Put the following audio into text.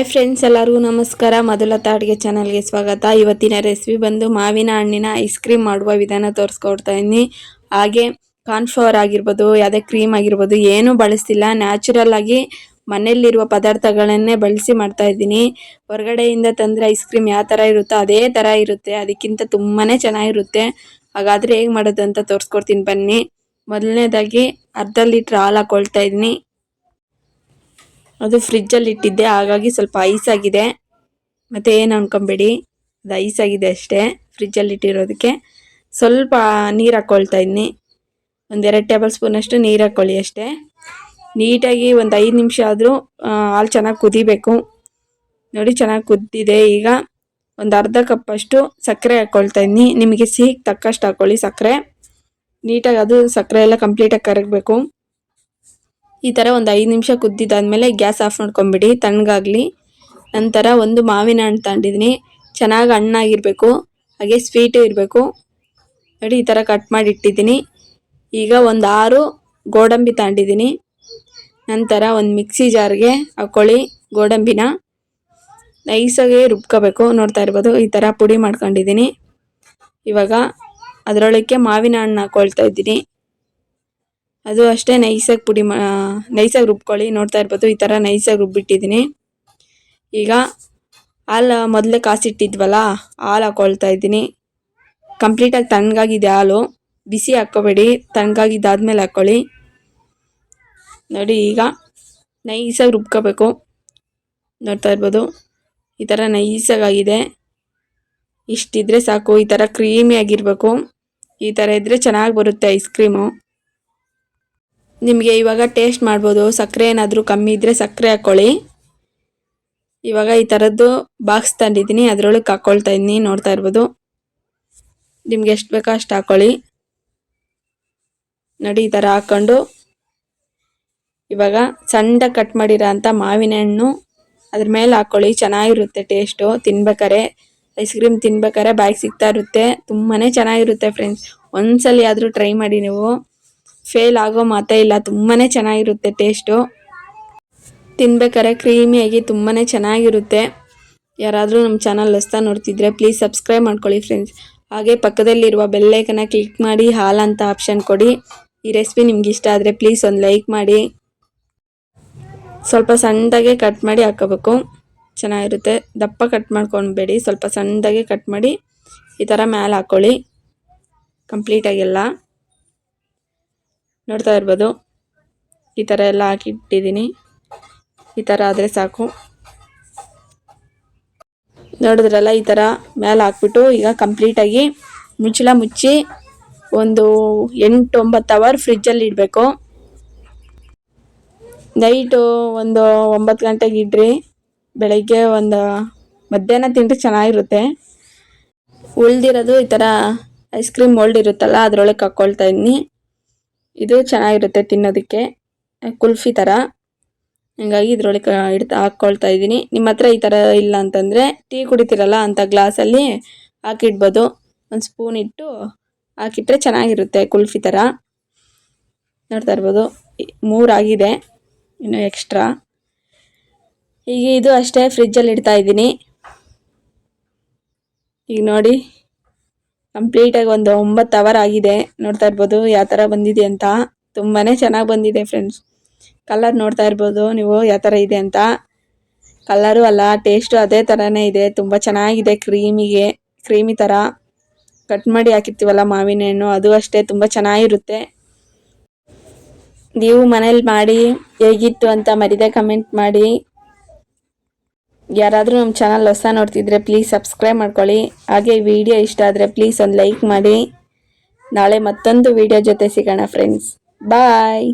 Hi friends ಎಲ್ಲರಿಗೂ ನಮಸ್ಕಾರ. ಮೊದಲತ ಅಡುಗೆ ಚಾನಲ್ಗೆ ಸ್ವಾಗತ. ಇವತ್ತಿನ ರೆಸಿಪಿ ಬಂದು ಮಾವಿನ ಹಣ್ಣಿನ ಐಸ್ ಕ್ರೀಮ್ ಮಾಡುವ ವಿಧಾನ ತೋರಿಸ್ಕೊಡ್ತಾ ಇದ್ದೀನಿ. ಹಾಗೆ ಕಾರ್ನ್ಫ್ಲವರ್ ಆಗಿರ್ಬೋದು, ಯಾವುದೇ ಕ್ರೀಮ್ ಆಗಿರ್ಬೋದು, ಏನೂ ಬಳಸ್ತಿಲ್ಲ. ನ್ಯಾಚುರಲ್ ಆಗಿ ಮನೆಯಲ್ಲಿರುವ ಪದಾರ್ಥಗಳನ್ನೇ ಬಳಸಿ ಮಾಡ್ತಾ ಇದ್ದೀನಿ. ಹೊರಗಡೆಯಿಂದ ತಂದರೆ ಐಸ್ ಕ್ರೀಮ್ ಯಾವ ಥರ ಇರುತ್ತೋ ಅದೇ ಥರ ಇರುತ್ತೆ. ಅದಕ್ಕಿಂತ ತುಂಬಾ ಚೆನ್ನಾಗಿರುತ್ತೆ. ಹಾಗಾದರೆ ಹೇಗೆ ಮಾಡೋದು ಅಂತ ತೋರಿಸ್ಕೊಡ್ತೀನಿ ಬನ್ನಿ. ಮೊದಲನೇದಾಗಿ ಅರ್ಧ ಲೀಟ್ರ್ ಹಾಲು ಹಾಕ್ಕೊಳ್ತಾ ಇದ್ದೀನಿ. ಅದು ಫ್ರಿಜ್ಜಲ್ಲಿ ಇಟ್ಟಿದ್ದೆ, ಹಾಗಾಗಿ ಸ್ವಲ್ಪ ಐಸ್ ಆಗಿದೆ. ಮತ್ತೆ ಏನು ಅನ್ಕೊಂಬೇಡಿ, ಅದು ಐಸ್ ಆಗಿದೆ ಅಷ್ಟೇ ಫ್ರಿಜ್ಜಲ್ಲಿ ಇಟ್ಟಿರೋದಕ್ಕೆ. ಸ್ವಲ್ಪ ನೀರು ಹಾಕ್ಕೊಳ್ತಾ ಇದ್ದೀನಿ ಒಂದೆರಡು ಟೇಬಲ್ ಸ್ಪೂನಷ್ಟು ನೀರು ಹಾಕ್ಕೊಳ್ಳಿ ಅಷ್ಟೇ. ನೀಟಾಗಿ ಒಂದು ಐದು ನಿಮಿಷ ಆದರೂ ಹಾಲು ಚೆನ್ನಾಗಿ ಕುದಿಬೇಕು. ನೋಡಿ ಚೆನ್ನಾಗಿ ಕುದ್ದಿದೆ ಈಗ. ಒಂದು ಅರ್ಧ ಕಪ್ಪಷ್ಟು ಸಕ್ಕರೆ ಹಾಕ್ಕೊಳ್ತಾ ಇದ್ದೀನಿ ನಿಮಗೆ ಸಿಹಿಗೆ ತಕ್ಕಷ್ಟು ಹಾಕ್ಕೊಳ್ಳಿ ಸಕ್ಕರೆ. ನೀಟಾಗಿ ಅದು ಸಕ್ಕರೆ ಎಲ್ಲ ಕಂಪ್ಲೀಟಾಗಿ ಕರಗಬೇಕು. ಈ ಥರ ಒಂದು ಐದು ನಿಮಿಷ ಕುದ್ದಿದ್ದಾದಮೇಲೆ ಗ್ಯಾಸ್ ಆಫ್ ಮಾಡ್ಕೊಂಬಿಡಿ, ತಣ್ಣಗಾಗಲಿ. ನಂತರ ಒಂದು ಮಾವಿನ ಹಣ್ಣು ತಗೊಂಡಿದ್ದೀನಿ ಚೆನ್ನಾಗಿ ಹಣ್ಣಾಗಿರಬೇಕು, ಹಾಗೆ ಸ್ವೀಟು ಇರಬೇಕು. ನೋಡಿ, ಈ ಥರ ಕಟ್ ಮಾಡಿ ಇಟ್ಟಿದ್ದೀನಿ. ಈಗ ಒಂದು ಆರು ಗೋಡಂಬಿ ತಗೊಂಡಿದ್ದೀನಿ ನಂತರ ಒಂದು ಮಿಕ್ಸಿ ಜಾರ್ಗೆ ಹಾಕ್ಕೊಳ್ಳಿ ಗೋಡಂಬಿನ. ನೈಸಾಗೆ ರುಬ್ಕೋಬೇಕು. ನೋಡ್ತಾ ಇರ್ಬೋದು, ಈ ಥರ ಪುಡಿ ಮಾಡ್ಕೊಂಡಿದ್ದೀನಿ. ಇವಾಗ ಅದರೊಳಕ್ಕೆ ಮಾವಿನ ಹಣ್ಣು ಹಾಕ್ಕೊಳ್ತಾ ಇದ್ದೀನಿ. ಅದು ಅಷ್ಟೇ ನೈಸಾಗಿ ಪುಡಿ ಮಾ ನೈಸಾಗಿ ರುಬ್ಕೊಳ್ಳಿ. ನೋಡ್ತಾ ಇರ್ಬೋದು ಈ ಥರ ನೈಸಾಗಿ ರುಬ್ಬಿಟ್ಟಿದ್ದೀನಿ. ಈಗ ಹಾಲು ಮೊದಲೇ ಕಾಸಿಟ್ಟಿದ್ವಲ್ಲ, ಹಾಲು ಹಾಕ್ಕೊಳ್ತಾ ಇದ್ದೀನಿ. ಕಂಪ್ಲೀಟಾಗಿ ತಣ್ಣಗಾಗಿದೆ ಹಾಲು. ಬಿಸಿ ಹಾಕ್ಕೋಬೇಡಿ. ತಣ್ಣಗಾಗಿದ್ದಾದ್ಮೇಲೆ ಹಾಕ್ಕೊಳ್ಳಿ. ನೋಡಿ ಈಗ ನೈಸಾಗಿ ರುಬ್ಕೋಬೇಕು. ನೋಡ್ತಾ ಇರ್ಬೋದು ಈ ಥರ ನೈಸಾಗಾಗಿದೆ. ಇಷ್ಟಿದ್ರೆ ಸಾಕು. ಈ ಥರ ಕ್ರೀಮಿ ಆಗಿರಬೇಕು ಈ ಥರ ಇದ್ದರೆ ಚೆನ್ನಾಗಿ ಬರುತ್ತೆ ಐಸ್ ಕ್ರೀಮು. ನಿಮಗೆ ಇವಾಗ ಟೇಸ್ಟ್ ಮಾಡ್ಬೋದು. ಸಕ್ಕರೆ ಏನಾದರೂ ಕಮ್ಮಿ ಇದ್ದರೆ ಸಕ್ಕರೆ ಹಾಕ್ಕೊಳ್ಳಿ ಇವಾಗ ಈ ಥರದ್ದು ಬಾಕ್ಸ್ ತಂದಿದ್ದೀನಿ. ಅದರೊಳಗೆ ಹಾಕ್ಕೊಳ್ತಾ ಇದ್ದೀನಿ. ನೋಡ್ತಾ ಇರ್ಬೋದು. ನಿಮ್ಗೆ ಎಷ್ಟು ಬೇಕೋ ಅಷ್ಟು ಹಾಕ್ಕೊಳ್ಳಿ ನೋಡಿ, ಈ ಥರ ಹಾಕ್ಕೊಂಡು ಇವಾಗ ಸಣ್ಣ ಕಟ್ ಮಾಡಿರೋ ಅಂಥ ಮಾವಿನ ಹಣ್ಣು ಅದ್ರ ಮೇಲೆ ಹಾಕ್ಕೊಳ್ಳಿ ಚೆನ್ನಾಗಿರುತ್ತೆ ಟೇಸ್ಟು ತಿನ್ಬೇಕಾರೆ ಐಸ್ ಕ್ರೀಮ್ ತಿನ್ಬೇಕಾರೆ ಬಾಯಿಗೆ ಸಿಗ್ತಾ ಇರುತ್ತೆ. ತುಂಬಾ ಚೆನ್ನಾಗಿರುತ್ತೆ ಫ್ರೆಂಡ್ಸ್ ಒಂದ್ಸಲಿ ಆದರೂ ಟ್ರೈ ಮಾಡಿ ನೀವು. ಫೇಲ್ ಆಗೋ ಮಾತೇ ಇಲ್ಲ. ತುಂಬಾ ಚೆನ್ನಾಗಿರುತ್ತೆ ಟೇಸ್ಟು ತಿನ್ಬೇಕಾದ್ರೆ ಕ್ರೀಮಿಯಾಗಿ ತುಂಬಾ ಚೆನ್ನಾಗಿರುತ್ತೆ. ಯಾರಾದರೂ ನಮ್ಮ ಚಾನಲ್ ಹೊಸ್ತಾ ನೋಡ್ತಿದ್ರೆ ಪ್ಲೀಸ್ ಸಬ್ಸ್ಕ್ರೈಬ್ ಮಾಡ್ಕೊಳ್ಳಿ ಫ್ರೆಂಡ್ಸ್ ಹಾಗೆ ಪಕ್ಕದಲ್ಲಿರುವ ಬೆಲ್ಲೈಕನ್ನ ಕ್ಲಿಕ್ ಮಾಡಿ, ಹಾಲ್ ಅಂತ ಆಪ್ಷನ್ ಕೊಡಿ. ಈ ರೆಸಿಪಿ ನಿಮ್ಗೆ ಇಷ್ಟ ಆದರೆ ಪ್ಲೀಸ್ ಒಂದು ಲೈಕ್ ಮಾಡಿ. ಸ್ವಲ್ಪ ಸಣ್ಣದಾಗೆ ಕಟ್ ಮಾಡಿ ಹಾಕೋಬೇಕು. ಚೆನ್ನಾಗಿರುತ್ತೆ. ದಪ್ಪ ಕಟ್ ಮಾಡ್ಕೊಳ್ಬೇಡಿ. ಸ್ವಲ್ಪ ಸಣ್ಣದಾಗೆ ಕಟ್ ಮಾಡಿ ಈ ಥರ ಮ್ಯಾಲೆ ಹಾಕ್ಕೊಳ್ಳಿ ಕಂಪ್ಲೀಟಾಗೆಲ್ಲ ನೋಡ್ತಾ ಇರ್ಬೋದು. ಈ ಥರ ಎಲ್ಲ ಹಾಕಿಟ್ಟಿದ್ದೀನಿ. ಈ ಥರ ಆದರೆ ಸಾಕು. ನೋಡಿದ್ರಲ್ಲ, ಈ ಥರ ಮೇಲೆ ಹಾಕ್ಬಿಟ್ಟು ಈಗ ಕಂಪ್ಲೀಟಾಗಿ ಮುಚ್ಚಳ ಮುಚ್ಚಿ ಒಂದು ಎಂಟು ಒಂಬತ್ತು ಅವರ್ ಫ್ರಿಜ್ಜಲ್ಲಿ ಇಡಬೇಕು. ನೈಟು ಒಂದು ಒಂಬತ್ತು ಗಂಟೆಗೆ ಇಡ್ರಿ. ಬೆಳಗ್ಗೆ ಒಂದು ಮಧ್ಯಾಹ್ನ ತಿಂದರೆ ಚೆನ್ನಾಗಿರುತ್ತೆ. ಉಳ್ದಿರೋದು ಈ ಥರ ಐಸ್ ಕ್ರೀಮ್ ಮೋಲ್ಡ್ ಇರುತ್ತಲ್ಲ, ಅದರೊಳಗೆ ಹಾಕ್ಕೊಳ್ತಾ ಇದ್ದೀನಿ ಇದು ಚೆನ್ನಾಗಿರುತ್ತೆ ತಿನ್ನೋದಕ್ಕೆ. ಕುಲ್ಫಿ ಥರ ಹಂಗಾಗಿ ಇದ್ರೊಳಗೆ ಇಡ್ತಾ ಹಾಕ್ಕೊಳ್ತಾ ಇದ್ದೀನಿ. ನಿಮ್ಮ ಹತ್ರ ಈ ಥರ ಇಲ್ಲ ಅಂತಂದರೆ ಟೀ ಕುಡಿತೀರಲ್ಲ ಅಂಥ ಗ್ಲಾಸಲ್ಲಿ ಹಾಕಿಡ್ಬೋದು. ಒಂದು ಸ್ಪೂನ್ ಇಟ್ಟು ಹಾಕಿಟ್ರೆ ಚೆನ್ನಾಗಿರುತ್ತೆ ಕುಲ್ಫಿ ಥರ ನೋಡ್ತಾ ಇರ್ಬೋದು. ಮೂರಾಗಿದೆ ಇನ್ನು ಎಕ್ಸ್ಟ್ರಾ ಈಗ ಇದು ಅಷ್ಟೇ ಫ್ರಿಜ್ಜಲ್ಲಿ ಇಡ್ತಾ ಇದ್ದೀನಿ. ಈಗ ನೋಡಿ. ಕಂಪ್ಲೀಟಾಗಿ ಒಂದು ಒಂಬತ್ತು ಅವರ್ ಆಗಿದೆ. ನೋಡ್ತಾ ಇರ್ಬೋದು ಯಾವ ಥರ ಬಂದಿದೆ ಅಂತ. ತುಂಬಾ ಚೆನ್ನಾಗಿ ಬಂದಿದೆ ಫ್ರೆಂಡ್ಸ್. ಕಲರ್ ನೋಡ್ತಾ ಇರ್ಬೋದು ನೀವು ಯಾವ ಥರ ಇದೆ ಅಂತ. ಕಲರು ಅಲ್ಲ ಟೇಸ್ಟು ಅದೇ ಥರನೇ ಇದೆ. ತುಂಬ ಚೆನ್ನಾಗಿದೆ ಕ್ರೀಮಿಗೆ, ಕ್ರೀಮಿ ಥರ ಕಟ್ ಮಾಡಿ ಹಾಕಿರ್ತೀವಲ್ಲ ಮಾವಿನ ಹಣ್ಣು, ಅದು ಅಷ್ಟೇ ತುಂಬ ಚೆನ್ನಾಗಿರುತ್ತೆ. ನೀವು ಮನೇಲಿ ಮಾಡಿ ಹೇಗಿತ್ತು ಅಂತ ಮರಿದೆ ಕಮೆಂಟ್ ಮಾಡಿ. ಯಾರಾದರೂ ನಮ್ಮ ಚಾನಲ್ ಹೊಸ ನೋಡ್ತಿದ್ರೆ ಪ್ಲೀಸ್ ಸಬ್ಸ್ಕ್ರೈಬ್ ಮಾಡ್ಕೊಳ್ಳಿ. ಹಾಗೆ ಈ ವಿಡಿಯೋ ಇಷ್ಟ ಆದರೆ ಪ್ಲೀಸ್ ಒಂದು ಲೈಕ್ ಮಾಡಿ. ನಾಳೆ ಮತ್ತೊಂದು ವಿಡಿಯೋ ಜೊತೆ ಸಿಗೋಣ ಫ್ರೆಂಡ್ಸ್ ಬಾಯ್